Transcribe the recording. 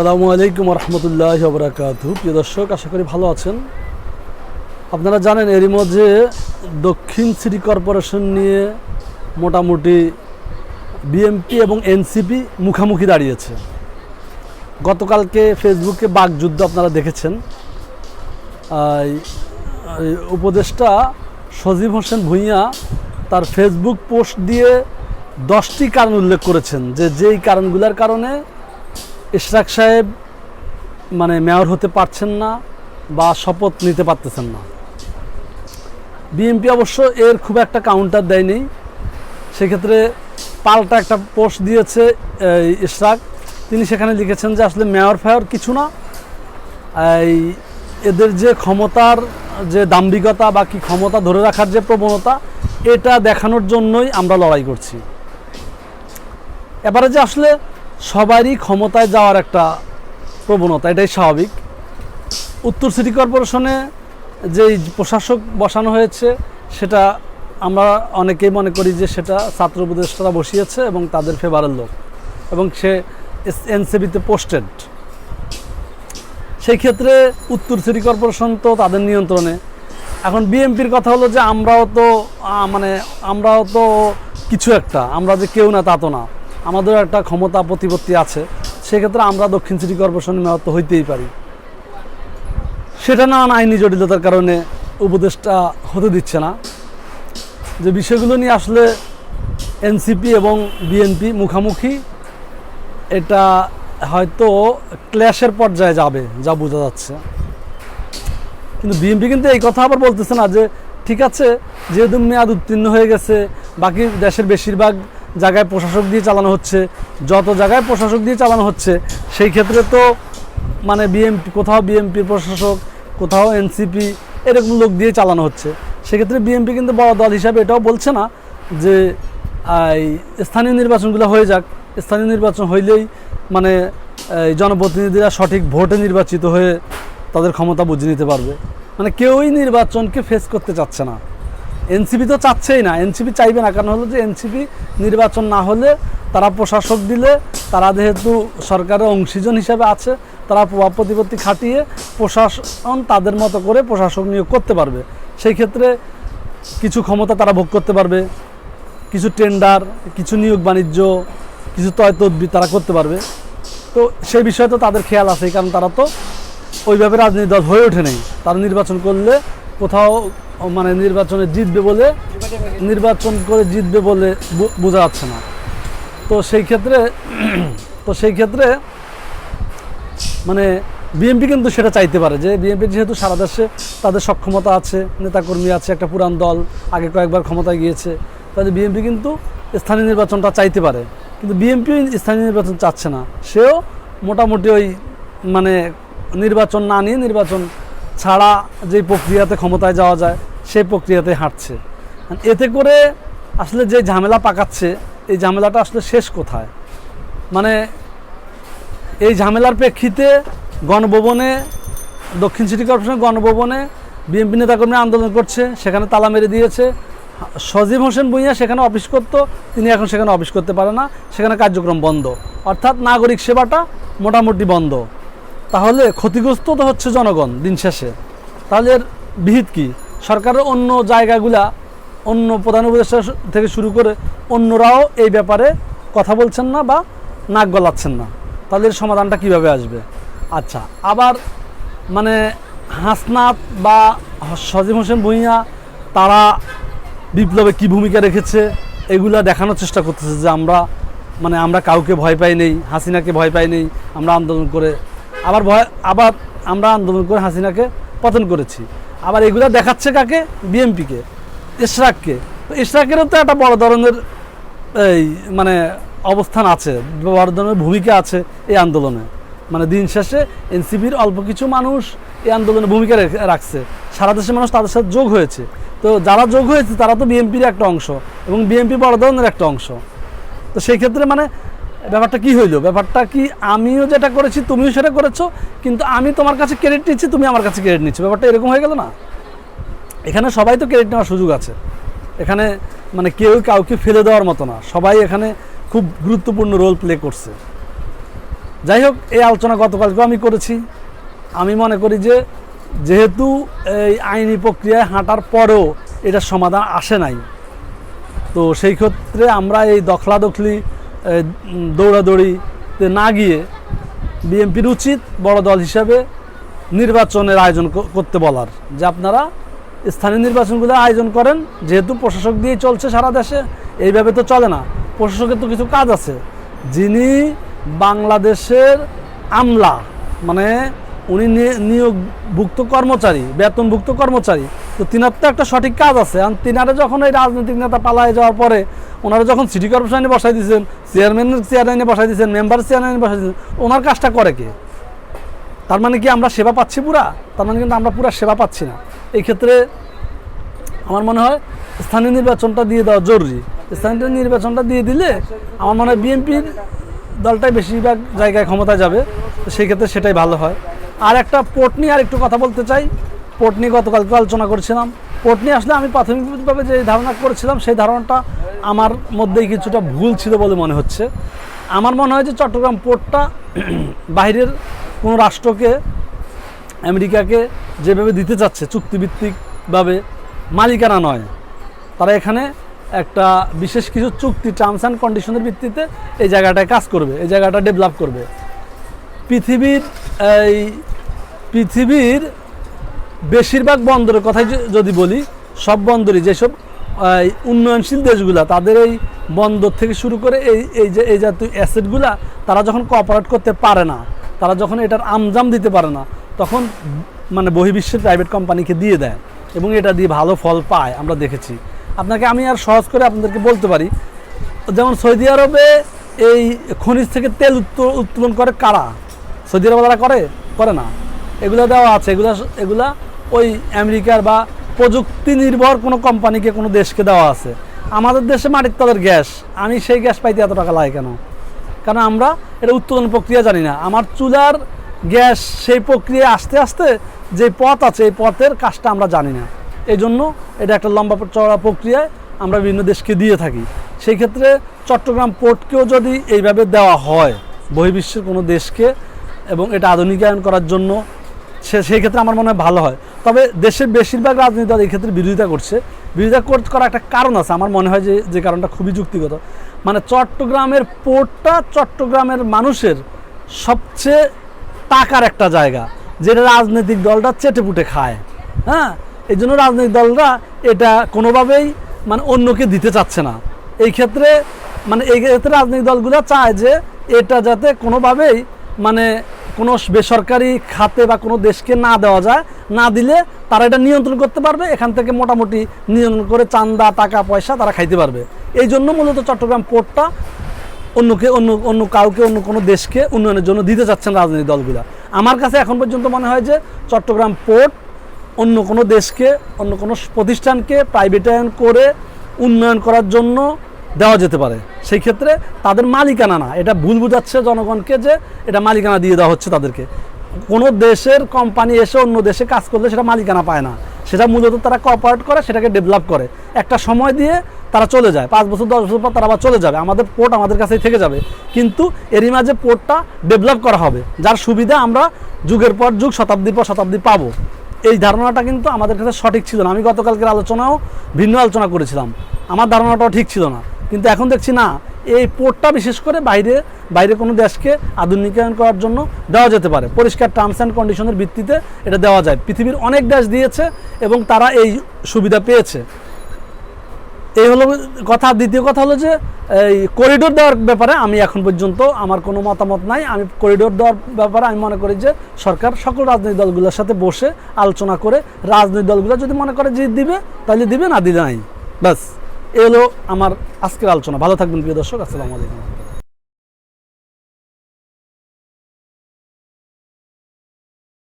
সালামু আলাইকুম রহমতুল্লাহ বরাকাত প্রিয় দর্শক, আশা করি ভালো আছেন। আপনারা জানেন এরই মধ্যে দক্ষিণ সিটি কর্পোরেশন নিয়ে মোটামুটি বিএমপি এবং এনসিপি মুখামুখি দাঁড়িয়েছে। গতকালকে ফেসবুকে বাকযুদ্ধ আপনারা দেখেছেন। উপদেষ্টা সজীব হোসেন ভূঁইয়া তার ফেসবুক পোস্ট দিয়ে দশটি কারণ উল্লেখ করেছেন। যে যেই কারণগুলোর কারণে ইশরাক সাহেব মানে মেয়র হতে পারছেন না বা শপথ নিতে পারতেছেন না। বিএনপি অবশ্য এর খুব একটা কাউন্টার দেয়নি। সেক্ষেত্রে পাল্টা একটা পোস্ট দিয়েছে ইশরাক। তিনি সেখানে লিখেছেন যে, আসলে মেয়র ফেয়র কিছু না। এই এদের যে ক্ষমতার যে দাম্ভিকতা বা কি ক্ষমতা ধরে রাখার যে প্রবণতা, এটা দেখানোর জন্যই আমরা লড়াই করছি। এবারে যে, আসলে সবারই ক্ষমতায় যাওয়ার একটা প্রবণতা, এটাই স্বাভাবিক। উত্তর সিটি কর্পোরেশনে যেই প্রশাসক বসানো হয়েছে, সেটা আমরা অনেকেই মনে করি যে সেটা ছাত্র উপদেষ্টারা বসিয়েছে এবং তাদের ফেভারের লোক এবং সে এনসিবিতে পোস্টেড সেই ক্ষেত্রে উত্তর সিটি কর্পোরেশন তো তাদের নিয়ন্ত্রণে। এখন বিএমপির কথা হলো যে আমরাও তো মানে আমরাও তো কিছু একটা, আমরা যে কেউ না তা তো না। আমাদের একটা ক্ষমতা প্রতিপত্তি আছে, সেক্ষেত্রে আমরা দক্ষিণ সিটি কর্পোরেশনের মেয়র তো হইতেই পারি। সেটা না আইনি জটিলতার কারণে উপদেষ্টা হতে দিচ্ছে না। যে বিষয়গুলো নিয়ে আসলে এনসিপি এবং বিএনপি মুখামুখি, এটা হয়তো ক্ল্যাশের পর্যায়ে যাবে, যা বোঝা যাচ্ছে। কিন্তু বিএনপি কিন্তু এই কথা আবার বলতেছে না যে, ঠিক আছে, যেহেতু মেয়াদ উত্তীর্ণ হয়ে গেছে, বাকি দেশের বেশিরভাগ জায়গায় প্রশাসক দিয়ে চালানো হচ্ছে, যত জায়গায় প্রশাসক দিয়ে চালানো হচ্ছে, সেই ক্ষেত্রে তো মানে বিএমপি কোথাও বিএমপির প্রশাসক, কোথাও এনসিপি এরকম লোক দিয়ে চালানো হচ্ছে। সেক্ষেত্রে বিএমপি কিন্তু বড় দল হিসাবে এটাও বলছে না যে স্থানীয় নির্বাচনগুলো হয়ে যাক। স্থানীয় নির্বাচন হইলেই মানে এই জনপ্রতিনিধিরা সঠিক ভোটে নির্বাচিত হয়ে তাদের ক্ষমতা বুঝে নিতে পারবে। মানে কেউই নির্বাচনকে ফেস করতে চাচ্ছে না। এনসিপি তো চাচ্ছেই না, এনসিপি চাইবে না, কারণ হলো যে এনসিপি নির্বাচন না হলে তারা প্রশাসক দিলে, তারা যেহেতু সরকারের অংশীজন হিসাবে আছে, তারা প্রভাব প্রতিপত্তি খাটিয়ে প্রশাসন তাদের মতো করে প্রশাসক নিয়োগ করতে পারবে। সেই ক্ষেত্রে কিছু ক্ষমতা তারা ভোগ করতে পারবে, কিছু টেন্ডার, কিছু নিয়োগ বাণিজ্য, কিছু তয় তদবির তারা করতে পারবে। তো সেই বিষয়ে তো তাদের খেয়াল আছে কারণ তারা তো ওইভাবে রাজনীতি দল হয়ে ওঠে নেই। তারা নির্বাচন করলে কোথাও মানে নির্বাচনে জিতবে বলে নির্বাচন করে জিতবে বলে বোঝা যাচ্ছে না। তো সেই ক্ষেত্রে, তো সেই ক্ষেত্রে মানে বিএনপি কিন্তু সেটা চাইতে পারে যে বিএনপি যেহেতু সারা দেশে তাদের সক্ষমতা আছে, নেতাকর্মী আছে, একটা পুরান দল, আগে কয়েকবার ক্ষমতায় গিয়েছে, তাহলে বিএনপি কিন্তু স্থানীয় নির্বাচনটা চাইতে পারে। কিন্তু বিএনপি স্থানীয় নির্বাচন চাচ্ছে না। সেও মোটামুটি ওই মানে নির্বাচন না নিয়ে নির্বাচন ছাড়া যেই প্রক্রিয়াতে ক্ষমতায় যাওয়া যায়, সেই প্রক্রিয়াতে হাঁটছে। এতে করে আসলে যে ঝামেলা পাকাচ্ছে, এই ঝামেলাটা আসলে শেষ কোথায়? মানে এই ঝামেলার প্রেক্ষিতে গণভবনে, দক্ষিণ সিটি কর্পোরেশনের গণভবনে বিএনপি নেতাকর্মী আন্দোলন করছে, সেখানে তালা মেরে দিয়েছে। সজীব হোসেন ভুঁইয়া সেখানে অফিস করতো, তিনি এখন সেখানে অফিস করতে পারে না, সেখানে কার্যক্রম বন্ধ। অর্থাৎ নাগরিক সেবাটা মোটামুটি বন্ধ। তাহলে ক্ষতিগ্রস্ত তো হচ্ছে জনগণ দিন শেষে। তাহলে এর বিহিত কি? সরকারের অন্য জায়গাগুলা, অন্য প্রধান উপদেষ্টা থেকে শুরু করে অন্যরাও এই ব্যাপারে কথা বলছেন না বা নাক গলাচ্ছেন না। তাহলে সমাধানটা কীভাবে আসবে? আচ্ছা আবার মানে হাসনাত বা সজিম হোসেন ভূঁইয়া, তারা বিপ্লবে কি ভূমিকা রেখেছে, এগুলা দেখানোর চেষ্টা করতেছে যে আমরা মানে আমরা কাউকে ভয় পাই নেই, হাসিনাকে ভয় পাই নেই, আমরা আন্দোলন করে আবার ভয়, আবার আমরা আন্দোলন করে হাসিনাকে পতন করেছি। আবার এগুলো দেখাচ্ছে কাকে? বিএমপিকে ইশরাককে। তো ইশরাকেরও তো একটা বড় ধরনের এই মানে অবস্থান আছে, বড় ধরনের ভূমিকা আছে এই আন্দোলনে। মানে দিন শেষে এনসিপির অল্প কিছু মানুষ এই আন্দোলনে ভূমিকা রাখছে। সারা দেশের মানুষ তাদের সাথে যোগ হয়েছে। তো যারা যোগ হয়েছে তারা তো বিএনপির একটা অংশ এবং বিএনপি বড় ধরনের একটা অংশ। তো সেই ক্ষেত্রে মানে ব্যাপারটা কি হইল? ব্যাপারটা কি আমিও যেটা করেছি, তুমিও সেটা করেছ, কিন্তু আমি তোমার কাছে ক্রেডিট নিচ্ছি, তুমি আমার কাছে ক্রেডিট নিচ্ছ। ব্যাপারটা এরকম হয়ে গেল না? এখানে সবাই তো ক্রেডিট নেওয়ার সুযোগ আছে। এখানে মানে কেউ কাউকে ফেলে দেওয়ার মতো না। সবাই এখানে খুব গুরুত্বপূর্ণ রোল প্লে করছে। যাই হোক, এই আলোচনা গতকালকেও আমি করেছি। আমি মনে করি যে যেহেতু এই আইনি প্রক্রিয়ায় হাঁটার পরেও এটার সমাধান আসে নাই, তো সেই ক্ষেত্রে আমরা এই দখলাদখলি দৌড়াদৌড়িতে না গিয়ে বিএনপির উচিত বড় দল হিসাবে নির্বাচনের আয়োজন করতে বলার। যে আপনারা স্থানীয় নির্বাচনগুলো আয়োজন করেন, যেহেতু প্রশাসক দিয়েই চলছে সারা দেশে, এইভাবে তো চলে না। প্রশাসকের তো কিছু কাজ আছে। যিনি বাংলাদেশের আমলা মানে উনি নিয়োগভুক্ত কর্মচারী, বেতনভুক্ত কর্মচারী, তো তিনার তো একটা সঠিক কাজ আছে। আর তিনারে যখন এই রাজনৈতিক নেতা পালায় যাওয়ার পরে ওনারা যখন সিটি কর্পোরেশনে বসাই দিয়েছেন চেয়ারম্যানের চেয়ারম্যানে বসাই দিয়েছেন মেম্বার চেয়ারম্যানে বসাই দিয়েছেন, ওনার কাজটা করে কে? তার মানে কি আমরা সেবা পাচ্ছি পুরা? তার মানে কিন্তু আমরা পুরা সেবা পাচ্ছি না। এই ক্ষেত্রে আমার মনে হয় স্থানীয় নির্বাচনটা দিয়ে দেওয়া জরুরি। স্থানীয় নির্বাচনটা দিয়ে দিলে আমার মনে হয় বিএনপির দলটাই বেশিরভাগ জায়গায় ক্ষমতায় যাবে। সেই ক্ষেত্রে সেটাই ভালো হয়। আর একটা পোর্ট নিয়ে আর একটু কথা বলতে চাই। পোর্ট নিয়ে গতকালকে আলোচনা করেছিলাম। পোর্ট নিয়ে আসলে আমি প্রাথমিকভাবে যে ধারণা করেছিলাম, সেই ধারণাটা আমার মধ্যেই কিছুটা ভুল ছিল বলে মনে হচ্ছে। আমার মনে হয় যে চট্টগ্রাম পোর্টটা বাইরের কোনো রাষ্ট্রকে, আমেরিকাকে যেভাবে দিতে চাচ্ছে চুক্তিভিত্তিকভাবে, মালিকানা নয়। তারা এখানে একটা বিশেষ কিছু চুক্তি টার্মস অ্যান্ড কন্ডিশনের ভিত্তিতে এই জায়গাটায় কাজ করবে, এই জায়গাটা ডেভেলপ করবে। পৃথিবীর, এই পৃথিবীর বেশিরভাগ বন্দরের কথাই যদি বলি, সব বন্দরই যেসব উন্নয়নশীল দেশগুলা, তাদের এই বন্দর থেকে শুরু করে এই এই যে, এই জাতীয় অ্যাসেটগুলা, তারা যখন কোঅপারেট করতে পারে না, তারা যখন এটার আমজাম দিতে পারে না, তখন মানে বহির্বিশ্বের প্রাইভেট কোম্পানিকে দিয়ে দেয় এবং এটা দিয়ে ভালো ফল পায়, আমরা দেখেছি। আপনাকে আমি আর সহজ করে আপনাদেরকে বলতে পারি, যেমন সৌদি আরবে এই খনিজ থেকে তেল উত্তো- উত্তোলন করে কারা? সৌদি আরবরা করে? করে না। এগুলো দেওয়া আছে, এগুলা এগুলা ওই আমেরিকার বা প্রযুক্তি নির্ভর কোনো কোম্পানিকে, কোনো দেশকে দেওয়া আছে। আমাদের দেশে মাটির তাদের গ্যাস। আমি সেই গ্যাস পাইতে এত টাকা লাগে কেন? কারণ আমরা এটা উত্তোলন প্রক্রিয়া জানি না। আমার চুলার গ্যাস সেই প্রক্রিয়া আস্তে আস্তে যে পথ আছে, এই পথের কাজটা আমরা জানি না। এই জন্য এটা একটা লম্বা চড়া প্রক্রিয়ায় আমরা বিভিন্ন দেশকে দিয়ে থাকি। সেই ক্ষেত্রে চট্টগ্রাম পোর্টকেও যদি এইভাবে দেওয়া হয়, বহির্বিশ্বের কোনো দেশকে, এবং এটা আধুনিকায়ন করার জন্য, সে সেই ক্ষেত্রে আমার মনে হয় ভালো হয়। তবে দেশের বেশিরভাগ রাজনীতি দল এই ক্ষেত্রে বিরোধিতা করছে। বিরোধিতা কর- করার একটা কারণ আছে। আমার মনে হয় যে যে কারণটা খুবই যুক্তিগত। মানে চট্টগ্রামের পোর্টটা চট্টগ্রামের মানুষের সবচেয়ে টাকার একটা জায়গা, যেটা রাজনৈতিক দলটা চেটেপুটে খায়। হ্যাঁ? এই জন্য রাজনৈতিক দলরা এটা কোনোভাবেই মানে অন্যকে দিতে চাচ্ছে না। এই ক্ষেত্রে মানে এই ক্ষেত্রে রাজনৈতিক দলগুলো চায় যে, এটা যাতে কোনোভাবেই মানে কোনো বেসরকারি খাতে বা কোনো দেশকে না দেওয়া যায়, না দিলে তারা এটা নিয়ন্ত্রণ করতে পারবে, এখান থেকে মোটামুটি নিয়ন্ত্রণ করে চান্দা, টাকা, পয়সা তারা খাইতে পারবে। এই জন্য মূলত চট্টগ্রাম পোর্টটা অন্যকে, অন্য অন্য কাউকে, অন্য কোনো দেশকে উন্নয়নের জন্য দিতে চাচ্ছেন রাজনৈতিক দলগুলো। আমার কাছে এখন পর্যন্ত মনে হয় যে চট্টগ্রাম পোর্ট অন্য কোনো দেশকে, অন্য কোনো প্রতিষ্ঠানকে প্রাইভেটায়ন করে উন্নয়ন করার জন্য দেওয়া যেতে পারে। সেই ক্ষেত্রে তাদের মালিকানা না। এটা ভুল বোঝাচ্ছে জনগণকে যে এটা মালিকানা দিয়ে দেওয়া হচ্ছে তাদেরকে। কোনো দেশের কোম্পানি এসে অন্য দেশে কাজ করলে সেটা মালিকানা পায় না। সেটা মূলত তারা কোঅপারেট করে, সেটাকে ডেভেলপ করে। একটা সময় দিয়ে তারা চলে যায়। পাঁচ বছর, দশ বছর পর তারা আবার চলে যাবে। আমাদের পোর্ট আমাদের কাছেই থেকে যাবে। কিন্তু এরই মাঝে পোর্টটা ডেভেলপ করা হবে। যার সুবিধা আমরা যুগের পর যুগ, শতাব্দীর পর শতাব্দী পাবো। এই ধারণাটা কিন্তু আমাদের কাছে সঠিক ছিল না। আমি গতকালকের আলোচনাও ভিন্ন আলোচনা করেছিলাম। আমার ধারণাটাও ঠিক ছিল না। কিন্তু এখন দেখছি না, এই পোর্টটা বিশেষ করে বাইরে বাইরে কোনো দেশকে আধুনিকায়ন করার জন্য দেওয়া যেতে পারে। পরিষ্কার টার্মস অ্যান্ড কন্ডিশনের ভিত্তিতে এটা দেওয়া যায়। পৃথিবীর অনেক দেশ দিয়েছে এবং তারা এই সুবিধা পেয়েছে। এই হলো কথা। দ্বিতীয় কথা হলো যে, এই করিডোর দেওয়ার ব্যাপারে আমি এখন পর্যন্ত আমার কোনো মতামত নাই। আমি করিডোর দেওয়ার ব্যাপারে আমি মনে করি যে, সরকার সকল রাজনৈতিক দলগুলোর সাথে বসে আলোচনা করে, রাজনৈতিক দলগুলো যদি মনে করে যে দিবে, তাহলে দিবে, না দিলে নাই। ব্যাস। এই হলো আমার আজকের আলোচনা। ভালো থাকবেন প্রিয় দর্শক আসসালামু আলাইকুম।